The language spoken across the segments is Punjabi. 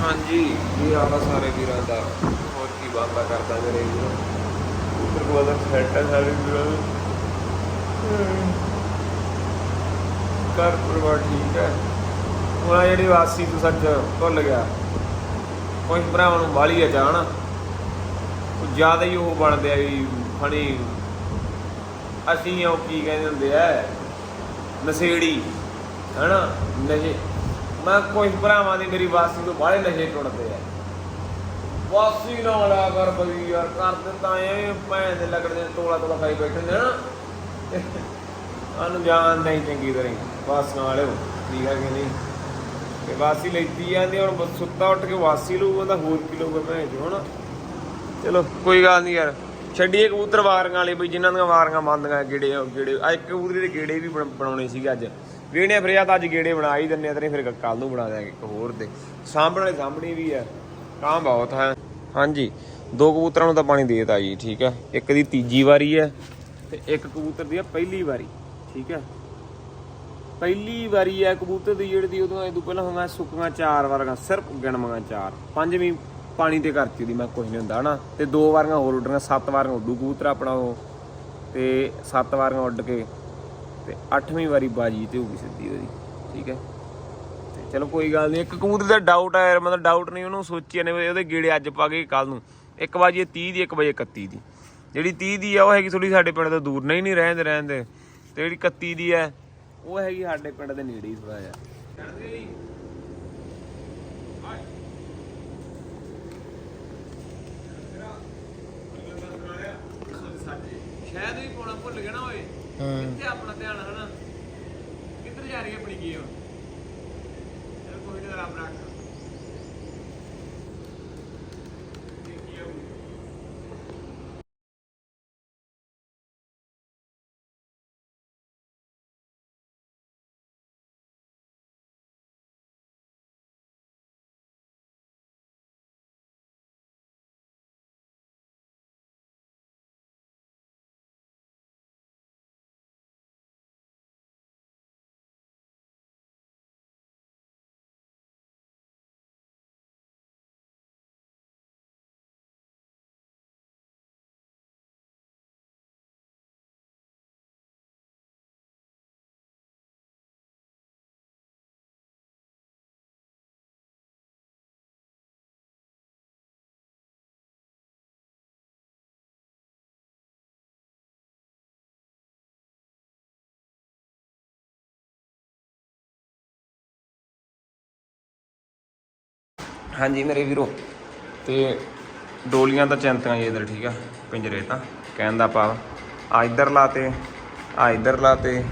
ਹਾਂਜੀ। ਇਹ ਆਵਾ ਸਾਰੇ ਵੀਰਾਂ ਦਾ ਹੋਰ ਕੀ ਬਾਤਾਂ ਕਰਦਾ ਮੇਰੇ ਵੀਰੋ ਉੱਤਰ ਕੋਲ ਸੈਟ ਹੈ ਸਾਰੇ ਵੀਰਾਂ। ਘਰ ਪਰਿਵਾਰ ਠੀਕ ਹੈ। ਹੁਣ ਜਿਹੜੀ ਵਾਸੀ ਤੂੰ ਸੱਚ ਭੁੱਲ ਗਿਆ। ਕੁਝ ਭਰਾਵਾਂ ਨੂੰ ਬਾਲੀ ਆ ਜਾਣ। ਉਹ ਜ਼ਿਆਦਾ ਹੀ ਉਹ ਬਣਦੇ ਆ ਵੀ ਫਣੀ ਅਸੀਂ ਉਹ ਕੀ ਕਹਿੰਦੇ ਹੁੰਦੇ ਆ? ਨਸ਼ੇੜੀ। ਹਨਾ? ਨਸ਼ੇ। ਮੈਂ ਕੁਝ ਭਰਾਵਾਂ ਦੀ ਮੇਰੀ ਵਾਸੀ ਤੋਂ ਬਾਹਲੇ ਨਸ਼ੇ ਟੁੱਟਦੇ ਆ। ਵਾਸੀ ਨਾਲ ਆ ਕਰ ਬਈ ਯਾਰ, ਕਰ ਦਿੰਦਾ ਐ ਭੈਣ ਦੇ ਲੱਗਦੇ ਨੇ ਤੋਲਾ ਤੋਲਾ ਖਾਈ ਬੈਠੇ ਨੇ ਨਾ। ਅਨੂ ਜਾਣਦਾ ਹੀ ਚੰਗੀ ਤਰ੍ਹਾਂ ਹੀ। ਵਾਸ ਹੋ ਠੀਕ ਹੈ ਕਿ ਨਹੀਂ? ਤੇ ਵਾਸੀ ਲੈਤੀ ਜਾਂਦੀ ਹੁਣ ਸੁੱਤਾ ਉੱਠ ਕੇ ਵਾਸੀ ਲਊ ਉਹਦਾ ਹੋਰ ਕੀ ਲਊਗਾ ਭੈਣ ਜੋ ਹਨਾ? ਚਲੋ, ਕੋਈ ਗੱਲ ਨਹੀਂ ਯਾਰ। ਛੱਡੀਏ ਕਬੂਤਰ ਵਾਰੀਆਂ ਵਾਲੇ ਬਈ, ਜਿਨ੍ਹਾਂ ਦੀਆਂ ਵਾਰੀਆਂ ਮੰਨਦੀਆਂ ਗੇੜੇ ਗੇੜੇ ਆ। ਇੱਕ ਕਬੂਤਰ ਦੇ ਗੇੜੇ ਵੀ ਬਣਾਉਣੇ ਸੀਗੇ ਅੱਜ। ਵੇਣੇ ਫਿਰ ਤਾਂ ਅੱਜ ਗੇੜੇ ਬਣਾ ਹੀ ਦਿੰਨੇ ਆ ਤੇ ਫਿਰ ਕੱਲ ਨੂੰ ਬਣਾ ਦਿਆਂਗੇ ਇੱਕ ਹੋਰ ਦੇ। ਸਾਂਭਣ ਵਾਲੇ ਸਾਹਮਣੇ ਵੀ ਆ। ਕਾਂ ਬਹੁਤ ਹੈ ਹਾਂਜੀ, ਦੋ ਕਬੂਤਰਾਂ ਨੂੰ ਤਾਂ ਪਾਣੀ ਦੇਤਾ ਜੀ, ਠੀਕ ਹੈ ਇੱਕ ਦੀ ਤੀਜੀ ਵਾਰੀ ਹੈ ਤੇ ਇੱਕ ਕਬੂਤਰ ਦੀ ਆ ਪਹਿਲੀ ਵਾਰੀ, ਠੀਕ ਹੈ ਪਹਿਲੀ ਵਾਰੀ ਹੈ ਕਬੂਤਰ ਦੀ ਜਿਹੜੀ ਦੀ ਉਦੋਂ ਇਹ ਤੋਂ ਪਹਿਲਾਂ ਹੋਗਾ ਸੁੱਕੀਆਂ ਚਾਰ ਵਾਰੀਆਂ ਸਿਰਫ ਗਿਣਵਾਂ ਚਾਰ। ਪੰਜਵੀਂ ਪਾਣੀ ਤੇ ਕਰਤੀ ਦੀ ਮੈਂ ਕੁਝ ਨਹੀਂ ਹੁੰਦਾ, ਹਨਾ। ਤੇ ਦੋ ਵਾਰੀਆਂ ਹੋਰ ਉੱਡਣਾ ਸੱਤ ਵਾਰੀਆਂ ਉੱਡੂ ਕਬੂਤਰ ਆਪਣਾ ਉਹ। ਤੇ ਸੱਤ ਵਾਰੀਆਂ ਉੱਡ ਕੇ ਤੇ ਅੱਠਵੀਂ ਵਾਰੀ ਬਾਜੀ ਤੇ ਹੋ ਗਈ ਸਿੱਧੀ ਉਹਦੀ ਠੀਕ ਹੈ। ਤੇ ਚਲੋ ਕੋਈ ਗੱਲ ਨਹੀਂ, ਇੱਕ ਕਬੂਤਰ ਦਾ ਡਾਊਟ ਹੈ ਮਤਲਬ ਡਾਊਟ ਨਹੀਂ, ਉਹਨੂੰ ਸੋਚਿਆ ਨੇ ਉਹਦੇ ਗੇੜੇ ਅੱਜ ਪਾ ਕੇ ਕੱਲ ਨੂੰ। ਇੱਕ ਵਾਰੀ 30 ਦੀ, ਇੱਕ ਵਜੇ 31 ਦੀ। ਜਿਹੜੀ 30 ਦੀ ਆ, ਉਹ ਹੈਗੀ ਥੋੜੀ ਸਾਡੇ ਪਿੰਡ ਤੋਂ ਦੂਰ, ਨਹੀਂ ਨਹੀਂ ਰਹਿੰਦੇ ਰਹਿੰਦੇ ਤੇ ਜਿਹੜੀ 31 ਦੀ ਹੈ ਉਹ ਹੈਗੀ ਸਾਡੇ ਪਿੰਡ ਦੇ ਨੇੜੇ ਹੀ ਥੋੜਾ ਜਿਹਾ। ਸ਼ਾਇਦ ਵੀ ਪੋਣਾ ਭੁੱਲ ਗਿਆ ਨਾ ਓਏ। ਕਿੱਥੇ ਆਪਣਾ ਧਿਆਨ ਹਨਾ। ਕਿੱਧਰ ਜਾ ਰਹੀ ਹੈ ਆਪਣੀ ਗੇਮ? ਹਾਂਜੀ ਮੇਰੇ ਵੀਰੋ। ਤੇ ਡੋਲੀਆਂ ਤਾਂ ਚਿੰਤਾਂ ਜੀ ਇਧਰ, ਠੀਕ ਆ? ਪਿੰਜਰੇ ਤਾਂ, ਕਹਿਣ ਦਾ ਭਾਵ। ਆ ਇੱਧਰ ਲਾਤੇ ਆ ਇੱਧਰ ਲਾਤੇ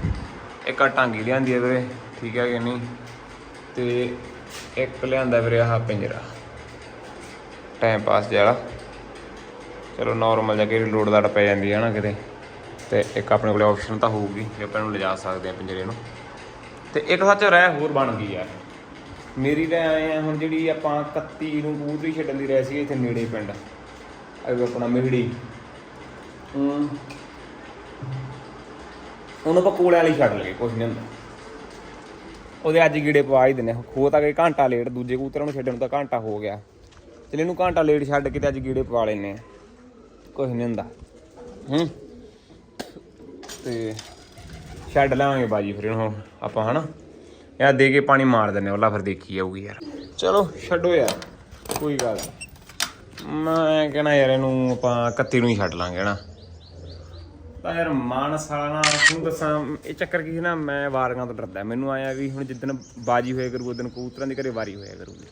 ਇੱਕ ਆ ਟਾਂਗੀ ਲਿਆਂਦੀ ਹੈ ਵੀਰੇ, ਠੀਕ ਹੈ ਕਿ ਨਹੀਂ? ਤੇ ਇੱਕ ਲਿਆਂਦਾ ਵੀਰੇ ਆਹ ਪਿੰਜਰਾ ਟਾਈਮ ਪਾਸ ਜਿਹੜਾ ਚਲੋ ਨਾਰਮਲ ਜਿਹਾ ਕਿ ਲੋੜ ਦਾੜ ਪੈ ਜਾਂਦੀ ਹੈ ਨਾ ਕਿਤੇ। ਤੇ ਇੱਕ ਆਪਣੇ ਕੋਲੇ ਆਪਸ਼ਨ ਤਾਂ ਹੋਊਗੀ ਵੀ ਆਪਾਂ ਇਹਨੂੰ ਲਿਜਾ ਸਕਦੇ ਆ ਪਿੰਜਰੇ ਨੂੰ। ਤੇ ਇੱਕ ਸੱਚ ਰਹਿ ਹੋਰ ਬਣ ਗਈ ਯਾਰ ਮੇਰੀ ਤਾਂ ਆਏ ਆ, ਹੁਣ ਜਿਹੜੀ ਆਪਾਂ 31 ਨੂੰ ਕਬੂਤਰੀ ਛੱਡਣ ਦੀ ਰਹਿ ਸੀ ਇੱਥੇ ਨੇੜੇ ਪਿੰਡ। ਅਗੇ ਆਪਣਾ ਮਿਹੜੀ। ਹੂੰ ਉਹਨੂੰ ਆਪਾਂ ਕੋਲੇ ਵਾਲੀ ਛੱਡ ਲਗੇ ਕੁਝ ਨਹੀਂ ਹੁੰਦਾ। ਉਹਦੇ ਅੱਜ ਗੀੜੇ ਪਵਾ ਹੀ ਦਿੰਨੇ ਆ। ਖੋ ਤਾਂ ਗਏ ਘੰਟਾ ਲੇਟ, ਦੂਜੇ ਕਬੂਤਰਾਂ ਨੂੰ ਛੱਡਣ ਨੂੰ ਤਾਂ ਘੰਟਾ ਹੋ ਗਿਆ। ਚਲ ਇਹਨੂੰ ਘੰਟਾ ਲੇਟ ਛੱਡ ਕੇ ਤੇ ਅੱਜ ਗੀੜੇ ਪਵਾ ਲੈਨੇ ਆ। ਕੁਝ ਨਹੀਂ ਹੁੰਦਾ। ਹੂੰ। ਤੇ ਛੱਡ ਲਾਂਗੇ ਬਾਜੀ ਫਿਰ ਇਹਨੂੰ ਆਪਾਂ, ਹਨਾ? ਯਾਰ ਦੇ ਕੇ ਪਾਣੀ ਮਾਰ ਦਿੰਨੇ ਉਹਲਾ ਫਿਰ ਦੇਖੀ ਜਾਊਗੀ ਯਾਰ। ਚਲੋ, ਛੱਡੋ ਯਾਰ, ਕੋਈ ਗੱਲ ਨੀ। ਮੈਂ ਕਹਿਣਾ ਯਾਰ ਇਹਨੂੰ ਆਪਾਂ 31 ਨੂੰ ਹੀ ਛੱਡ ਲਾਂਗੇ ਨਾ ਤਾਂ ਯਾਰ ਮਾਨਸ ਵਾਲਾ ਨਾ ਤੁਹਾਨੂੰ ਦੱਸਾਂ, ਇਹ ਚੱਕਰ ਕੀ ਸੀ ਨਾ, ਮੈਂ ਵਾਰੀਆਂ ਤੋਂ ਡਰਦਾ। ਮੈਨੂੰ ਆਇਆ ਵੀ ਹੁਣ ਜਿੱਦਣ ਬਾਜੀ ਹੋਇਆ ਕਰੂ, ਉਦੋਂ ਕਬੂਤਰਾਂ ਦੇ ਘਰੇ ਵਾਰੀ ਹੋਇਆ ਕਰੂਗੀ।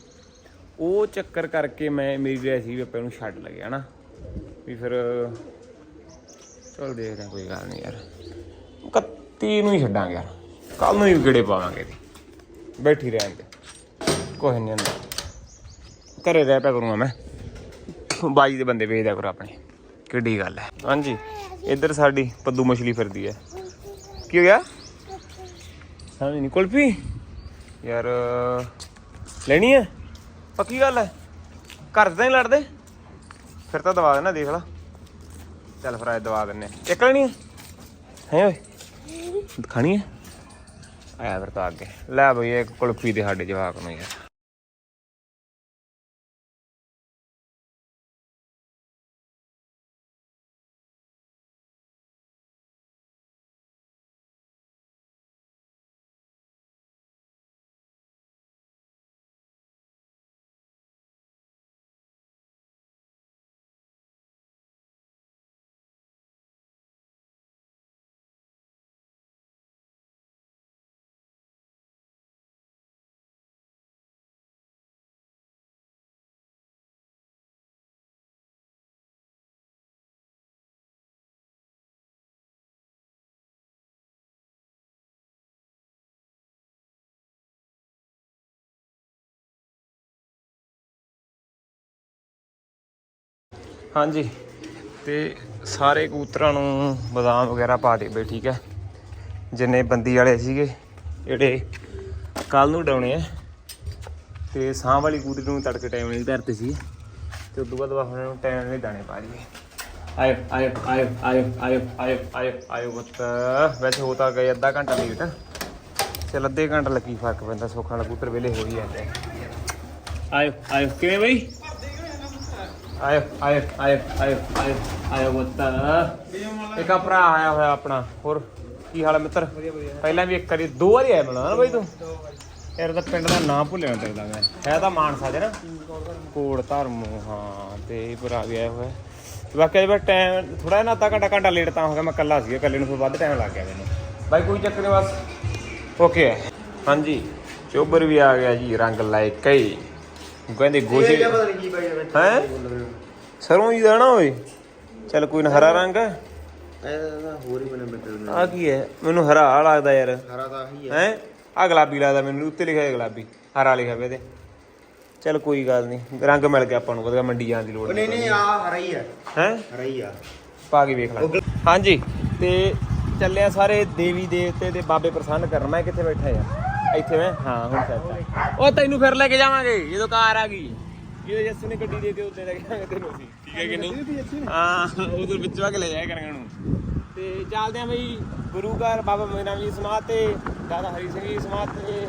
ਉਹ ਚੱਕਰ ਕਰਕੇ ਮੈਂ ਮੇਰੀ ਰਹਿ ਸੀ ਵੀ ਆਪਾਂ ਇਹਨੂੰ ਛੱਡ ਲਗੇ ਹਨਾ। ਵੀ ਫਿਰ, ਚਲ ਦੇਖਦੇ ਹਾਂ, ਕੋਈ ਗੱਲ ਨਹੀਂ ਯਾਰ। 31 ਨੂੰ ਹੀ ਛੱਡਾਂਗੇ ਯਾਰ। ਕੱਲ ਨੂੰ ਹੀ ਗੇੜੇ ਪਾਵਾਂਗੇ ਇਹਦੀ? ਬੈਠੀ ਰਹਿਣ ਤੇ ਕੋਈ ਨਹੀਂ ਹੁੰਦਾ। ਘਰੇ ਰਹਿ ਪਿਆ ਕਰੂੰਗਾ ਮੈਂ। ਬਾਈ ਦੇ ਬੰਦੇ ਵੇਚਦਾ ਕਰੋ ਆਪਣੇ। ਕਿੱਡੀ ਗੱਲ ਹੈ। ਹਾਂਜੀ। ਇੱਧਰ ਸਾਡੀ ਪੱਦੂ ਮਛਲੀ ਫਿਰਦੀ ਹੈ। ਕੀ ਹੋ ਗਿਆ? ਸਮਝ ਨਹੀਂ ਕੁਲਫੀ? ਯਾਰ, ਲੈਣੀ ਹੈ? ਪੱਕੀ ਗੱਲ ਹੈ। ਘਰ ਦੇ ਤਾਂ ਨਹੀਂ ਲੜਦੇ। ਫਿਰ ਤਾਂ ਦਵਾ ਦੇਣਾ, ਦੇਖ ਲਾ। ਚੱਲ ਫਿਰ ਅੱਜ ਦਵਾ ਦਿੰਨੇ ਆ। ਇੱਕ ਲੈਣੀ ਹੈ? ਹੈ ਓਏ? ਖਾਣੀ ਹੈ? ਐ ਫਿਰ ਤਾਂ ਅੱਗੇ। ਲੈ ਬਈ ਇੱਕ ਕੁਲਫੀ ਦੇ ਸਾਡੇ ਜਵਾਕ ਨੂੰ ਯਾਰ। ਹਾਂਜੀ। ਤੇ ਸਾਰੇ ਕਬੂਤਰਾਂ ਨੂੰ ਬਦਾਮ ਵਗੈਰਾ ਪਾ ਦੇ ਬਈ ਠੀਕ ਹੈ। ਜਿੰਨੇ ਬੰਦੀ ਵਾਲੇ ਸੀਗੇ ਜਿਹੜੇ ਕੱਲ ਨੂੰ ਡਾਉਣੇ ਆ। ਤੇ ਸਾਹ ਵਾਲੀ ਕਬੂਤਰੀ ਨੂੰ ਤੜਕੇ ਟਾਈਮ ਨਹੀਂ ਧਰਤੇ ਸੀ। ਤੇ ਉਦੋਂ ਬਾਅਦ ਹੁਣ ਇਹਨੂੰ ਟਾਈਮ ਨਹੀਂ ਦਾਣੇ ਪਾ ਲਈਏ ਆਇਓ ਆਇਓ ਆਇਓ ਆਇਓ ਆਇਓ ਆਇਓ ਆਇਓ ਆਇਓ ਬੱਤ ਵੈਸੇ ਹੋ ਤਾਂ ਗਏ ਅੱਧਾ ਘੰਟਾ ਲੇਟ ਚੱਲ ਅੱਧੇ ਘੰਟੇ ਲੱਗੀ ਫ਼ਰਕ ਪੈਂਦਾ ਸੋਖਾਂ ਵਾਲਾ ਕਬੂਤਰ ਵੇਲੇ ਹੋ ਹੀ ਜਾਂਦੇ। ਆਇਓ ਆਇਓ ਕਿਵੇਂ ਬਈ? ਆਇਓ ਆਇਓ ਆਇਓ ਆਇਓ ਆਇਓ ਆਇਓ ਬੱਤ ਇੱਕ ਆ ਭਰਾ ਆਇਆ ਹੋਇਆ ਆਪਣਾ ਹੋਰ ਕੀ ਹਾਲ ਹੈ ਮਿੱਤਰ? ਪਹਿਲਾਂ ਵੀ ਇੱਕ ਵਾਰੀ ਦੋ ਵਾਰੀ ਆਇਆ ਮਿਲਣਾ ਨਾ ਬਈ ਤੂੰ? ਯਾਰ ਤਾਂ ਪਿੰਡ ਦਾ ਨਾਂ ਭੁੱਲਿਆ ਤੇਰਾ ਮੈਂ। ਹੈ ਤਾਂ ਮਾਨਸਾ ਦੇ ਨਾ? ਕੋੜ ਧਰਮੋ ਹਾਂ ਤੇ ਇਹ ਭਰਾ ਵੀ ਆਇਆ ਹੋਇਆ। ਬਾਕੀ ਅਜੇ ਟਾਈਮ ਥੋੜਾ ਜਿਹਾ ਨਾ ਅੱਧਾ ਘੰਟਾ ਘੰਟਾ ਲੇਟ ਤਾਂ ਹੋ ਗਿਆ ਮੈਂ ਇਕੱਲਾ ਸੀਗਾ ਇਕੱਲੇ ਨੂੰ ਫਿਰ ਵੱਧ ਟਾਈਮ ਲੱਗ ਗਿਆ ਮੈਨੂੰ। ਬਾਈ ਕੋਈ ਚੱਕਰ ਨਹੀਂ ਬਸ। ਓਕੇ ਹੈ ਹਾਂਜੀ ਚੋਬਰ ਵੀ ਆ ਗਿਆ ਜੀ ਰੰਗ ਲੈ ਕੇ ਕਹਿੰਦੇ ਗੋਸ਼ੇ ਪਤਾ ਨਹੀਂ ਕੀ ਪਾਈ ਜਾਵੇ ਹੈ? ਸਰੋਂ ਹੀ ਦਾ ਨਾ ਓਏ। ਚੱਲ ਕੋਈ ਨਾ ਹਰਾ ਰੰਗ ਹੈ। ਐਦਾ ਹੋਰ ਹੀ ਬਣੇ ਬੱਦਲ ਆ ਕੀ ਹੈ? ਮੈਨੂੰ ਹਰਾ ਲੱਗਦਾ ਯਾਰ। ਹਰਾ ਤਾਂ ਆਹੀ ਹੈ। ਹੈ? ਆ ਗੁਲਾਬੀ ਲੱਗਦਾ ਮੈਨੂੰ ਉੱਤੇ ਲਿਖਿਆ ਹੈ ਗੁਲਾਬੀ। ਹਰਾ ਲਿਖਿਆ ਹੋਇਆ ਇਹਦੇ। ਚੱਲ ਕੋਈ ਗੱਲ ਨਹੀਂ ਰੰਗ ਮਿਲ ਗਿਆ ਆਪਾਂ ਨੂੰ ਵਧੀਆ ਮੰਡੀ ਜਾਣ ਦੀ ਲੋੜ ਉਹ ਨਹੀਂ ਨਹੀਂ ਆ ਹਰਾ ਹੀ ਹੈ ਹੈ? ਹਰਾ ਹੀ ਆ। ਪਾ ਕੇ ਵੇਖ ਲੈ। ਹਾਂਜੀ ਤੇ ਚੱਲਿਆ ਸਾਰੇ ਦੇਵੀ ਦੇਵਤੇ ਦੇ ਬਾਬੇ ਪ੍ਰਸੰਨ ਕਰਨ। ਮੈਂ ਕਿੱਥੇ ਬੈਠਾ ਯਾਰ? ਇੱਥੇ ਮੈਂ ਹਾਂ ਹੁਣ ਸੈੱਟ ਉਹ ਤੈਨੂੰ ਫਿਰ ਲੈ ਕੇ ਜਾਵਾਂਗੇ ਜਦੋਂ ਕਾਰ ਆ ਗਈ। ਜਦੋਂ ਜੱਸੂ ਨੇ ਗੱਡੀ ਦੇ ਕੇ ਉੱਤੇ ਲੈ ਕੇ ਜਾਵਾਂਗੇ ਤੈਨੂੰ ਅਸੀਂ। ਠੀਕ ਹੈ ਕਿ ਨਹੀਂ? ਹਾਂ। ਉਧਰ ਵਿੱਚ ਵਾ ਕੇ ਲੈ ਜਾਇਆ ਕਰਾਂਗੇ ਉਹਨੂੰ। ਤੇ ਚੱਲਦੇ ਆਂ ਬਈ ਗੁਰੂ ਘਰ ਬਾਬਾ ਮੀਨਾ ਜੀ ਸਮਾਧ ਤੇ ਦਾਦਾ ਹਰੀ ਸਿੰਘ ਜੀ ਸਮਾਧ ਤੇ।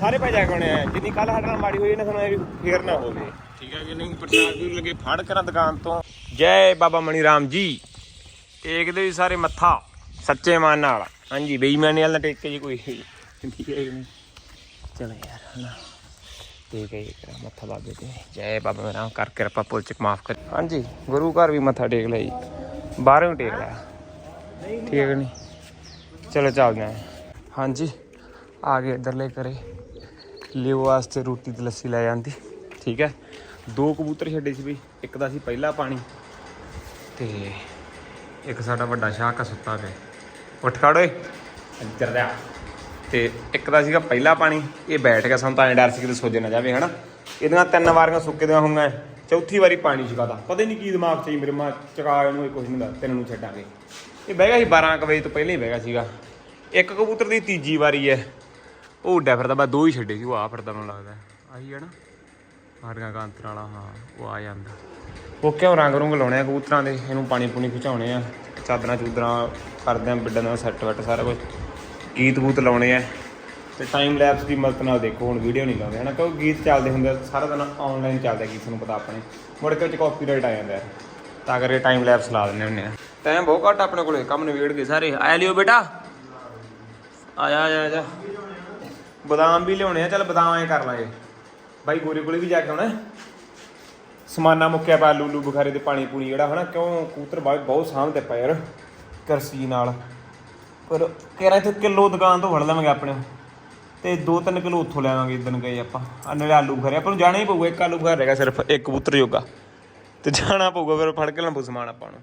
ਸਾਰੇ ਪੈ ਜਾ ਕੇ ਆਉਣੇ ਆ। ਜਿੰਨੀ ਕੱਲ ਸਾਡੇ ਨਾਲ ਮਾੜੀ ਹੋਈ ਨਾ ਸਾਨੂੰ ਇਹ ਫੇਰ ਨਾ ਹੋਵੇ। ਠੀਕ ਹੈ ਕਿ ਨਹੀਂ? ਪ੍ਰਸ਼ਾਦ ਵੀ ਲੱਗੇ ਫੜ ਕਰਾਂ ਦੁਕਾਨ ਤੋਂ। ਜੈ ਬਾਬਾ ਮਣੀ ਰਾਮ ਜੀ ਟੇਕਦੇ ਵੀ ਸਾਰੇ ਮੱਥਾ ਸੱਚੇ ਮਨ ਨਾਲ। ਹਾਂਜੀ ਬੇਈਮਾਨੀ ਵਾਲਾ ਟੇਕ ਕੇ ਜੀ ਕੋਈ। ਠੀਕ ਹੈ ਕਿ ਨਹੀਂ ਚਲੋ ਯਾਰ, ਹਨਾ। ਠੀਕ ਹੈ ਜੀ ਮੱਥਾ ਬਾਬੇ ਤੇ ਜੈ ਬਾਬਾ ਮਣੀ ਰਾਮ ਕਰ ਕਿਰਪਾ ਪੁੱਲ ਚ ਮਾਫ ਕਰ ਹਾਂਜੀ, ਗੁਰੂ ਘਰ ਵੀ ਮੱਥਾ ਟੇਕ ਲਿਆ ਜੀ। ਬਾਹਰੋਂ ਹੀ ਟੇਕ ਲਿਆ। ਠੀਕ ਹੈ ਨਹੀਂ? ਚਲੋ ਚੱਲਦੇ ਹਾਂ। ਹਾਂਜੀ, ਆ ਗਏ ਇੱਧਰਲੇ ਕਰੇ ਲਿਓ ਵਾਸਤੇ ਰੋਟੀ ਤੇ ਲੱਸੀ ਲੈ ਜਾਂਦੀ। ਠੀਕ ਹੈ। ਦੋ ਕਬੂਤਰ ਛੱਡੇ ਸੀ ਵੀ, ਇੱਕ ਦਾ ਸੀ ਪਹਿਲਾ ਪਾਣੀ ਤੇ ਇੱਕ ਸਾਡਾ ਵੱਡਾ ਸ਼ਾਹ ਕਾ ਸੁੱਤਾ ਪਿਆ। ਉੱਠ ਖੜ ਓਏ। ਇੱਧਰ ਤੇ ਇੱਕ ਦਾ ਸੀਗਾ ਪਹਿਲਾ ਪਾਣੀ, ਇਹ ਬੈਠ ਗਿਆ, ਸਾਨੂੰ ਤਾਂ ਐਂ ਡਰ ਸੀ ਕਿਤੇ ਸੋਜੇ ਨਾ ਜਾਵੇ, ਹਨਾ? ਇਹਦੀਆਂ ਤਿੰਨ ਵਾਰੀਆਂ ਸੁੱਕੇ ਦੀਆਂ ਹੋਈਆਂ, ਚੌਥੀ ਵਾਰੀ ਪਾਣੀ ਚੁਕਾਦਾ ਪਤਾ ਨਹੀਂ ਕੀ ਦਿਮਾਗ 'ਚ ਹੀ ਮੇਰੇ ਮਾਂ ਚਕਾ ਇਹਨੂੰ ਇਹ ਕੁਝ ਨਹੀਂ ਹੁੰਦਾ, ਤਿੰਨ ਨੂੰ ਛੱਡਾਂਗੇ। ਇਹ ਬਹਿ ਗਿਆ ਸੀ 12 ਕੁ ਵਜੇ ਤੋਂ ਪਹਿਲਾਂ ਹੀ ਬਹਿ ਗਿਆ ਸੀਗਾ। ਇੱਕ ਕਬੂਤਰ ਦੀ ਤੀਜੀ ਵਾਰੀ ਹੈ। ਉਹ ਉੱਡਿਆ ਫਿਰਦਾ ਬਸ ਦੋ ਹੀ ਛੱਡੇ ਸੀ, ਉਹ ਆ ਫਿਰਦਾ ਮੈਨੂੰ ਲੱਗਦਾ। ਆਹੀ ਹੈ ਨਾ? ਹਾਰੀਆਂ ਕਾਂਤਰ ਵਾਲਾ, ਹਾਂ, ਉਹ ਆ ਜਾਂਦਾ। ਉਹ ਕਿਉਂ ਰੰਗ ਰੁੰਗ ਲਾਉਣੇ ਆ ਕਬੂਤਰਾਂ ਦੇ? ਇਹਨੂੰ ਪਾਣੀ ਪੂਣੀ ਖਿਚਾਉਣੇ ਆ। ਚਾਦਰਾਂ ਚੂਦਰਾਂ ਕਰਦੇ ਆ ਬਿੱਡਾਂ ਦਾ ਸੈੱਟ ਵੈਟ ਸਾਰਾ ਕੁਝ ਗੀਤ ਗੂਤ ਲਾਉਣੇ ਆ। ਤੇ ਟਾਈਮ ਲੈਪਸ ਦੀ ਮਦਦ ਨਾਲ ਦੇਖੋ ਹੁਣ ਵੀਡੀਓ ਨਹੀਂ ਲਾਉਂਦੇ ਹਨਾ? ਕਿਉਂਕਿ ਗੀਤ ਚੱਲਦੇ ਹੁੰਦੇ ਆ, ਸਾਰਾ ਦਿਨ ਆਨਲਾਈਨ ਚੱਲਦਾ ਗੀਤ ਤੁਹਾਨੂੰ ਪਤਾ ਆਪਣੇ। ਮੁੜ ਕੇ ਵਿੱਚ ਕਾਪੀਰਾਈਟ ਆ ਜਾਂਦਾ ਹੈ। ਤਾਂ ਕਰਕੇ ਟਾਈਮ ਲੈਪਸ ਲਾ ਦਿੰਦੇ ਹੁੰਦੇ ਆ। ਟਾਈਮ ਬਹੁਤ ਘੱਟ ਆਪਣੇ ਕੋਲੇ ਕੰਮ ਨਿਬੇੜ ਗਏ ਸਾਰੇ। ਆ ਲਿਓ ਬੇਟਾ। ਆ ਜਾ ਆ ਜਾ, ਆ ਜਾ ਬਦਾਮ ਵੀ ਲਿਆਉਣੇ ਆ ਚੱਲ ਬਦਾਮ ਐ ਕਰ ਲਾਂਗੇ। ਬਾਈ ਗੋਰੇ ਕੋਲੇ ਵੀ ਜਾ ਕੇ ਆਉਣਾ। ਸਮਾਨਾ ਮੁੱਕਿਆ ਪਿਆ ਲੂਲੂ ਬੁਖਾਰੇ ਤੇ ਪਾਣੀ ਪੂਣੀ ਜਿਹੜਾ ਹਨਾ? ਕਿਉਂ ਕੂਤਰ ਬਾਈ ਬਹੁਤ ਸਾਹਮਣੇ ਪਏ ਯਾਰ ਕਰਸੀ ਨਾਲ। ਪਰ ਕਿਹੜਾ ਇੱਥੇ ਕਿਲੋ ਦੁਕਾਨ ਤੋਂ ਫੜ ਲਵਾਂਗੇ ਆਪਣੇ ਤੇ 2-3 ਕਿਲੋ ਉੱਥੋਂ ਲੈਵਾਂਗੇ ਇਦਨ ਗਏ ਆਪਾਂ। ਆ ਨਾਲੇ ਆਲੂ ਘਰੇ ਆਪਾਂ ਨੂੰ ਜਾਣਾ ਹੀ ਪਊਗਾ, ਇੱਕ ਆਲੂ ਬੁਖਾਰਾ ਹੈਗਾ ਸਿਰਫ, ਇੱਕ ਕਬੂਤਰ ਜੋਗਾ। ਤੇ ਜਾਣਾ ਪਊਗਾ, ਫਿਰ ਫੜ ਕੇ ਲੈਣਾ ਪਊ ਸਮਾਨ ਆਪਾਂ ਨੂੰ।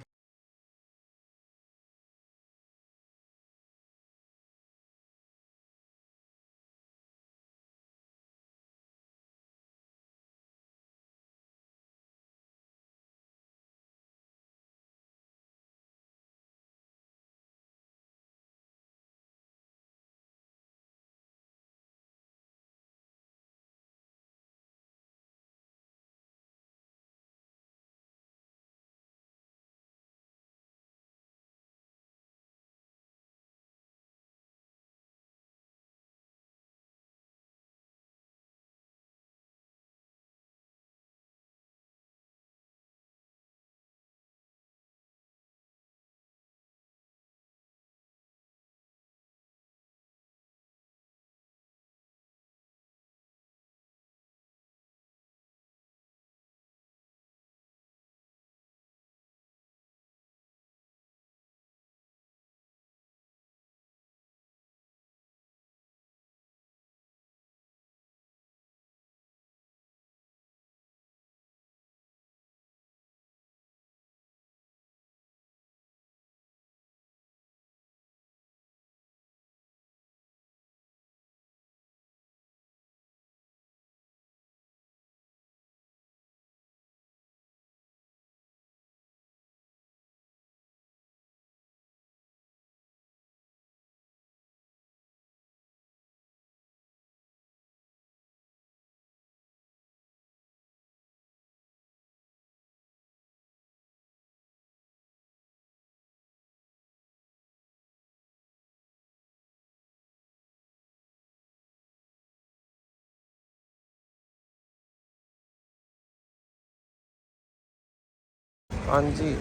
ਹਾਂਜੀ।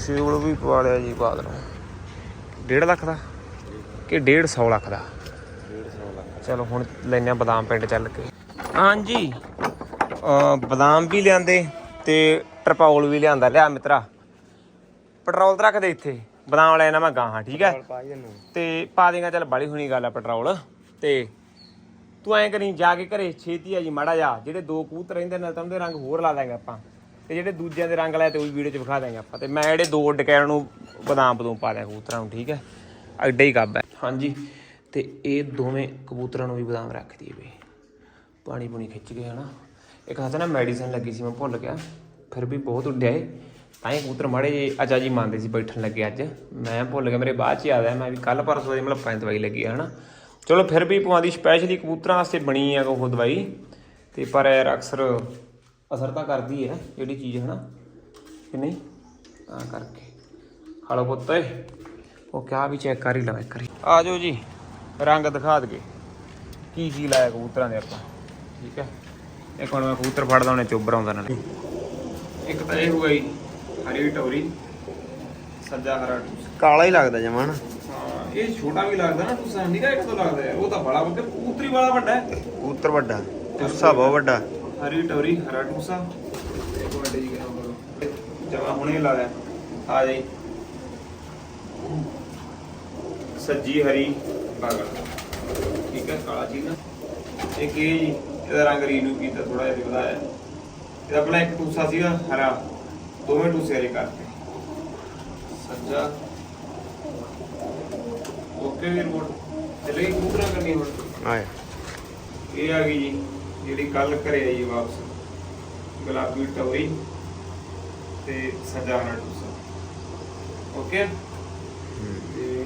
ਸ਼ਿਊਲ ਵੀ ਪਵਾ ਲਿਆ ਜੀ ਬਾਦਲ 1.5 ਲੱਖ ਦਾ? ਕਿ 150 ਲੱਖ ਦਾ? 150 ਲੱਖ ਚਲੋ ਹੁਣ ਲੈਨੇ ਆ ਬਦਾਮ ਪਿੰਡ ਚੱਲ ਕੇ। ਹਾਂਜੀ। ਬਦਾਮ ਵੀ ਲਿਆਂਦੇ ਤੇ ਟਰਪੌਲ ਵੀ ਲਿਆਂਦਾ। ਲਿਆ ਮਿੱਤਰਾ। ਪੈਟਰੋਲ ਤਾਂ ਰੱਖ ਦੇ ਇੱਥੇ। ਬਦਾਮ ਵਾਲੇ ਨਾ ਮੈਂ ਗਾਹਾਂ ਠੀਕ ਹੈ? ਤੇ ਪਾ ਦੇਗਾ ਚੱਲ ਬੜੀ ਹੋਣੀ ਗੱਲ ਆ ਪੈਟਰੋਲ। ਤੇ ਤੂੰ ਐਂ ਕਰੀ ਜਾ ਕੇ ਘਰੇ ਛੇਤੀ ਆ ਜੀ ਮਾੜਾ ਜਾ ਜਿਹੜੇ ਦੋ ਕਬੂਤਰ ਰਹਿੰਦੇ ਨਾਲ ਤਾਂ ਉਹਦੇ ਰੰਗ ਹੋਰ ਲਾ ਦਾਂਗੇ ਆਪਾਂ। ਤੇ ਜਿਹੜੇ ਦੂਜਿਆਂ ਦੇ ਰੰਗ ਲਾਏ ਤੇ ਉਹ ਵੀ ਵੀਡੀਓ 'ਚ ਵਿਖਾ ਦਾਂਗੇ ਆਪਾਂ। ਤੇ ਮੈਂ ਜਿਹੜੇ ਦੋ ਡਕੈਣ ਨੂੰ ਬਦਾਮ ਬਦੂਮ ਪਾ ਦਿਆਂ ਕਬੂਤਰਾਂ ਨੂੰ, ਠੀਕ ਹੈ? ਐਡਾ ਹੀ ਕੱਬ ਹੈ। ਹਾਂਜੀ, ਤੇ ਇਹ ਦੋਵੇਂ ਕਬੂਤਰਾਂ ਨੂੰ ਵੀ ਬਦਾਮ ਰੱਖ ਦਈਏ ਬਈ। ਪਾਣੀ ਪੂਣੀ ਖਿੱਚ ਗਏ ਹਨਾ? ਇੱਕ ਹੱਥ ਨਾ ਮੈਡੀਸਨ ਲੱਗੀ ਸੀ, ਮੈਂ ਭੁੱਲ ਗਿਆ। ਫਿਰ ਵੀ ਬਹੁਤ ਉੱਡਿਆ ਏ ਤਾਂ ਹੀ ਕਬੂਤਰ ਮਾੜੇ ਜੇ ਅਜਾ ਜੀ ਮੰਨਦੇ ਸੀ ਬੈਠਣ ਲੱਗੇ ਅੱਜ। ਮੈਂ ਭੁੱਲ ਗਿਆ, ਮੇਰੇ ਬਾਅਦ ਚ ਯਾਦ ਆਇਆ, ਮੈਂ ਵੀ ਕੱਲ ਪਰਸੋਂ ਦੀ ਮਤਲਬ ਦੀ ਦਵਾਈ ਲੱਗੀ ਆ, ਹਨਾ? ਚਲੋ, ਫਿਰ ਵੀ ਪਵਾਉਂਦੀ ਸਪੈਸ਼ਲੀ ਕਬੂਤਰਾਂ ਵਾਸਤੇ ਬਣੀ ਆ ਉਹ ਦਵਾਈ। ਤੇ ਪਰ ਯਾਰ ਅਕਸਰ ਅਸਰ ਤਾਂ ਕਰਦੀ ਹੈ ਜਿਹੜੀ ਚੀਜ਼ ਹਨਾ? ਕਿ ਨਹੀਂ? ਤਾਂ ਕਰਕੇ। ਖਾਲੋ ਪੁੱਤ ਉਹ ਕਿਆ ਵੀ ਚੈੱਕ ਕਰ ਹੀ ਲਵਾ ਇੱਕ ਵਾਰੀ। ਆ ਜਾਓ ਜੀ ਰੰਗ ਦਿਖਾ ਦਗੇ। ਕੀ ਕੀ ਲਾਇਆ ਕਬੂਤਰਾਂ ਦੇ ਆਪਾਂ ਠੀਕ ਹੈ? ਇੱਕ ਹੁਣ ਮੈਂ ਕਬੂਤਰ ਫੜਦਾ ਉਹਨੇ ਚੁੱਭ ਆਉਂਦਾ ਨਾਲੇ। ਇੱਕ ਤਾਂ ਇਹ ਹੋ ਗਈ ਹਰੀ ਟੌਰੀ ਸੱਜਾ ਹਰਾ ਟੂਸਾ ਕਾਲਾ ਹੀ ਲੱਗਦਾ ਜਮਾਂ ਨਾ ਹਾਂ ਇਹ ਛੋਟਾ ਵੀ ਲੱਗਦਾ ਨਾ ਟੂਸਾ ਨਹੀਂ ਕਾ ਤੋਂ ਲੱਗਦਾ ਉਹ ਤਾਂ ਬੜਾ ਕਬੂਤਰੀ ਵਾਲਾ ਵੱਡਾ ਹੈ। ਕਬੂਤਰ ਵੱਡਾ ਤੁੱਸਾ ਬਹੁਤ ਵੱਡਾ। ਹਰੀ ਟੌਰੀ ਹਰਾ ਟੂਸਾ ਇੱਕ ਵੱਡੇ ਜੀ ਕਰਾਂ ਕਰੋ ਜਮਾ ਹੁਣੇ ਲਾਇਆ ਆ ਜਾਈ। ਸੱਜੀ ਹਰੀ ਬਾਗਲ। ਠੀਕ ਹੈ ਕਾਲਾ ਜੀ ਨਾ। ਇੱਕ ਇਹ ਜੀ ਇਹਦਾ ਰੰਗ ਰੀਨੂ ਕੀਤਾ ਥੋੜਾ ਜਿਹਾ ਵਧਾਇਆ ਇਹਦਾ ਪਹਿਲਾਂ ਇੱਕ ਟੂਸਾ ਸੀਗਾ ਹਰਾ। ਦੋਵੇਂ ਟੂਸੇ ਹਰੇ ਕਰਤੇ ਸੱਜਾ। ਓਕੇ ਵੀ ਰਿਪੋਰਟ ਚਲੇ ਗਈ ਕਬੂਤਰਾਂ ਕਰਨੀ ਹੁਣ। ਆਏ। ਇਹ ਆ ਗਈ ਜੀ। ਜਿਹੜੀ ਕੱਲ ਘਰੇ ਆਈ ਵਾਪਸ, ਗੁਲਾਬੀ ਟੌਰੀ ਤੇ ਸਜਾਣਾ ਟੂਸਾ। ਓਕੇ ਤੇ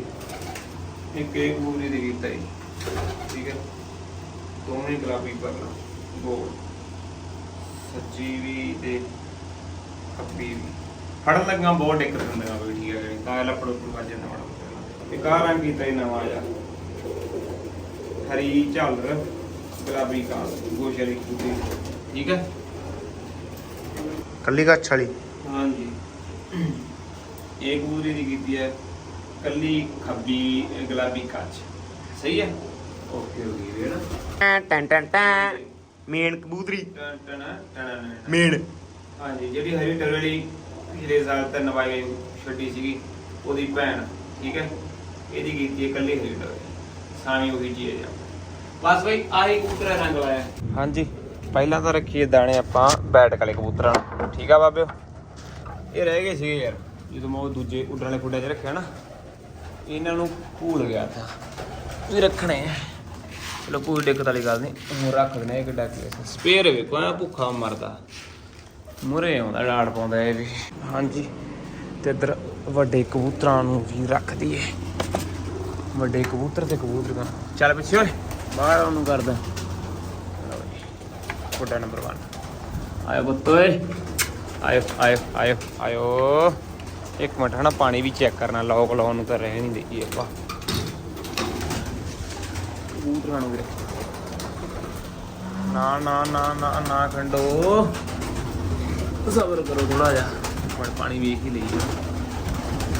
ਇੱਕ ਇਹ ਪੂਰੀ ਦੀ ਕੀਤਾ ਜੀ ਠੀਕ ਹੈ? ਦੋਵੇਂ ਗੁਲਾਬੀ ਪਰਨਾ ਗੋਲ। ਸੱਜੀ ਵੀ ਤੇ ਖੱਬੀ ਵੀ। ਫੜਨ ਲੱਗਾ ਬਹੁਤ ਡਿੱਕਰ ਹੁੰਦੀਆਂ ਬਈ ਠੀਕ ਹੈ ਤਾਂ ਲੱਪੜ ਉੱਪਰ ਵੱਜ ਜਾਂਦਾ ਮਾੜਾ ਇੱਕ ਆਹ ਰੰਗ ਕੀਤਾ ਜੀ ਨਵਾਂ ਜਿਹਾ ਹਰੀ ਝੱਲ ਗੁਲਾਬੀ ਕਾਂ ਗੋਸ਼ਰੀ ਕੁੱਤੀ ਠੀਕ ਹੈ? ਕੱਲੀ ਗੱਛ ਵਾਲੀ? ਹਾਂਜੀ। ਇਹ ਕਬੂਤਰੀ ਦੀ ਕੀਤੀ ਹੈ ਕੱਲੀ ਖੱਬੀ ਗੁਲਾਬੀ ਕੱਚ ਸਹੀ ਹੈ? ਓਕੇ ਹੋ ਗਈ ਹੈ ਨਾ ਟਨ ਟਨ ਟਨ ਮੇਨ ਕਬੂਤਰੀ। ਟਨ ਟਨ ਟਨ ਟਨ। ਮੇਨ। ਹਾਂਜੀ ਜਿਹੜੀ ਹਰੀ ਟਰਵਲੀ ਪਿਛਲੇ ਸਾਲ ਛੱਡੀ ਸੀਗੀ ਉਹਦੀ ਭੈਣ ਠੀਕ ਹੈ? ਇਹਦੀ ਕੀਤੀ ਹੈ ਕੱਲੀ ਹਰੀ ਟਰਵਲੀ ਸਾਵੀਂ ਉਹੀ ਚੀਜ਼ ਹੈ ਬਸ ਬਈ, ਆਹੀ ਕਬੂਤਰ ਰੰਗ ਲਾਇਆ ਹਾਂਜੀ, ਪਹਿਲਾਂ ਤਾਂ ਰੱਖੀਏ ਦਾਣੇ ਆਪਾਂ, ਬੈਟ ਵਾਲੇ ਕਬੂਤਰਾਂ ਨੂੰ। ਠੀਕ ਆ ਬਾਬਿਓ? ਇਹ ਰਹਿ ਗਏ ਸੀਗੇ ਯਾਰ, ਜਦੋਂ ਮੈਂ ਉਹ ਦੂਜੇ ਉੱਡਣ ਵਾਲੇ ਖੁੱਡਿਆਂ 'ਚ ਰੱਖਿਆ ਨਾ, ਇਹਨਾਂ ਨੂੰ ਭੂਲ ਗਿਆ ਤਾਂ। ਵੀ ਰੱਖਣੇ ਆ। ਚਲੋ, ਕੋਈ ਦਿੱਕਤ ਵਾਲੀ ਗੱਲ ਨਹੀਂ, ਹੁਣ ਰੱਖ ਦਿੰਦੇ ਆ ਇੱਕ ਡੈਕਲੇਸ ਸਪੇਅਰ ਵੇਖੋ, ਐ ਭੁੱਖਾ ਮਰਦਾ। ਮੁਰੇ ਆਉਂਦਾ ਡਾੜ ਪਾਉਂਦਾ ਇਹ ਵੀ। ਹਾਂਜੀ, ਤੇ ਇੱਧਰ ਵੱਡੇ ਕਬੂਤਰਾਂ ਨੂੰ ਵੀ ਰੱਖ ਦਈਏ। ਵੱਡੇ ਕਬੂਤਰ ਤੇ ਕਬੂਤਰੀਆਂ ਚੱਲ ਪਿੱਛੇ ਓਏ। ਬਾਹਰ ਉਹਨੂੰ ਕਰਦਾ। ਫੋਟੋ ਨੰਬਰ 1 ਆਇਓ ਬੱਤ ਓਏ। ਆਇਓ ਆਇਓ ਆਇਓ ਆਇਓ। ਇੱਕ ਮਿੰਟ ਹਨਾ ਪਾਣੀ ਵੀ ਚੈੱਕ ਕਰਨਾ ਲੋਕ ਲਾਉਣ ਨੂੰ ਤਾਂ ਰਹਿ ਨਹੀਂ ਦੇਈ ਆਪਾਂ। ਕਬੂਤਰਾਂ ਨੂੰ ਵੀਰੇ ਨਾ ਨਾ ਨਾ ਨਾ ਨਾ ਖੰਡੋ। ਸਬਰ ਕਰੋ ਥੋੜਾ ਜਿਹਾ। ਪਰ ਪਾਣੀ ਵੇਖ ਹੀ ਲਈ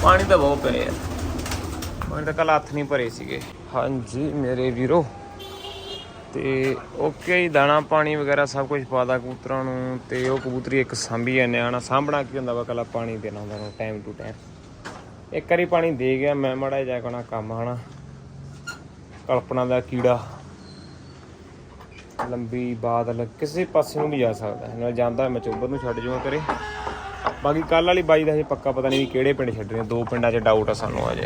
ਪਾਣੀ ਤਾਂ ਬਹੁਤ ਪਿਆ ਯਾਰ ਪਾਣੀ ਤਾਂ ਕੱਲ ਹੱਥ ਨਹੀਂ ਭਰੇ ਸੀਗੇ। ਹਾਂਜੀ ਮੇਰੇ ਵੀਰੋ। ਤੇ ਓਕੇ ਜੀ, ਦਾਣਾ ਪਾਣੀ ਵਗੈਰਾ ਸਭ ਕੁਝ ਪਾਦਾ ਕਬੂਤਰਾਂ ਨੂੰ ਤੇ ਉਹ ਕਬੂਤਰੀ ਇੱਕ ਸਾਂਭੀ ਜਾਂਦੇ ਆ ਸਾਂਭਣਾ ਕੀ ਹੁੰਦਾ ਵਾ, ਕੱਲਾ ਪਾਣੀ ਦੇਣਾ ਹੁੰਦਾ ਨੂੰ ਟਾਈਮ ਟੂ ਟਾਈਮ ਇੱਕ ਵਾਰੀ ਪਾਣੀ ਦੇ ਗਿਆ ਮੈਂ, ਮੜਾ ਜਾ ਕੋਣਾ ਕੰਮ, ਹਨਾ। ਕਲਪਨਾ ਦਾ ਕੀੜਾ। ਲੰਬੀ ਬਾਦਲ ਕਿਸੇ ਪਾਸੇ ਨੂੰ ਵੀ ਜਾ ਸਕਦਾ ਹੈ। ਨਾਲ ਜਾਂਦਾ ਮੈਂ ਚੋਬਰ ਨੂੰ ਛੱਡ ਜਾਵਾਂ ਕਰੇ ਬਾਕੀ ਕੱਲ ਵਾਲੀ ਬਾਈ ਦਾ ਹਜੇ ਪੱਕਾ ਪਤਾ ਨਹੀਂ ਵੀ ਕਿਹੜੇ ਪਿੰਡ ਛੱਡਣੇ ਦੋ ਪਿੰਡਾਂ 'ਚ ਡਾਊਟ ਆ ਸਾਨੂੰ ਅਜੇ